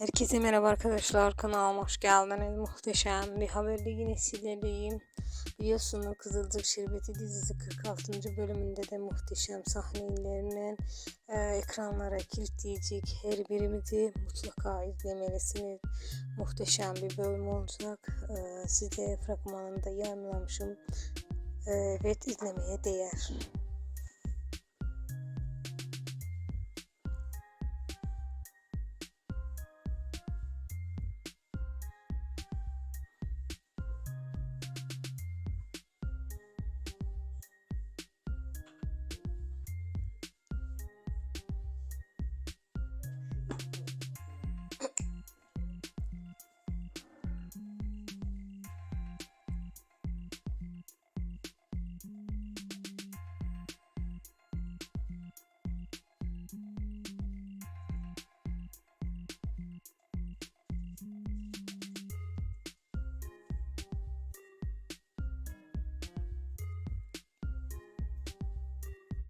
Herkese merhaba arkadaşlar kanalıma hoş geldiniz. Muhteşem bir haberle yine sizlerleyim. Biliyorsunuz Kızılcık Şerbeti dizisi 46. bölümünde de muhteşem sahnelerinin e, ekranlara kilitleyecek. Her birimizi mutlaka izlemelisiniz. Muhteşem bir bölüm olacak. E, size fragmanında yayınlamışım. E, evet izlemeye değer.